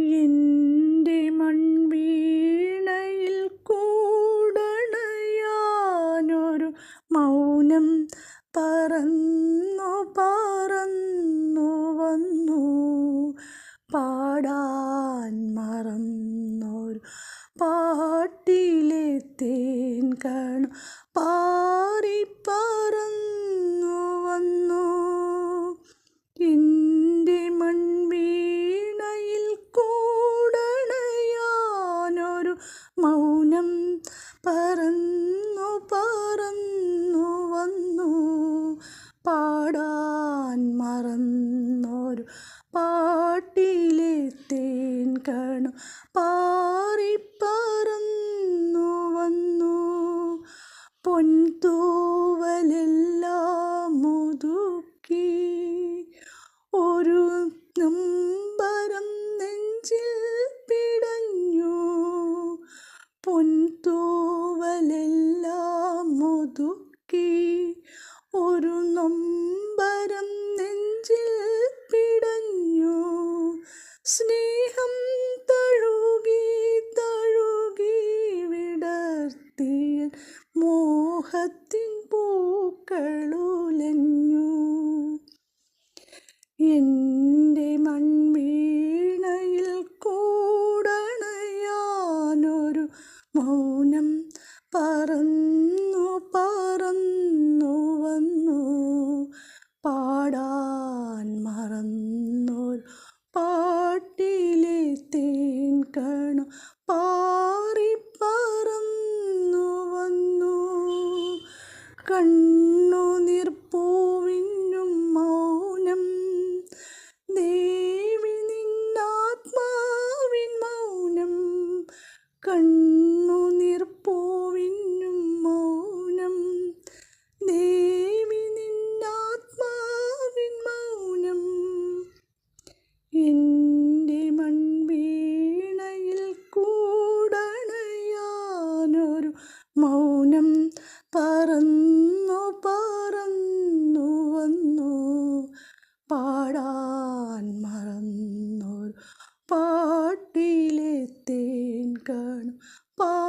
എന്റെ മൺവീണയിൽ കൂടണയാനൊരു മൗനം പറന്നു പറന്നു വന്നു. പാടാൻ മറന്നൊരു പാട്ടിലെ തേൻ കണം. മൗനം പറന്നു പറന്നു വന്നു. പാടാൻ മറന്നൊരു പാട്ടിലെ തേൻ കണം. പാറി മുതുക്കി ഒരു നൊമ്പരം നെഞ്ചിൽ പിടഞ്ഞു. സ്നേഹം തഴുകി തഴുകി വിടർത്തിയ മോഹത്തിൻ പൂക്കളുലഞ്ഞു. എന്റെ മൺവീണയിൽ കൂടണയാനൊരു മൗനം പറഞ്ഞു കണം പാറി പറന്നു വന്നു കണ്ണുനീർപ്പൂവിനും മൗനം പറന്നു പറന്നു വന്നു. പാടാൻ മറന്നോർ പാട്ടിലെ തേൻ കാണും. പാ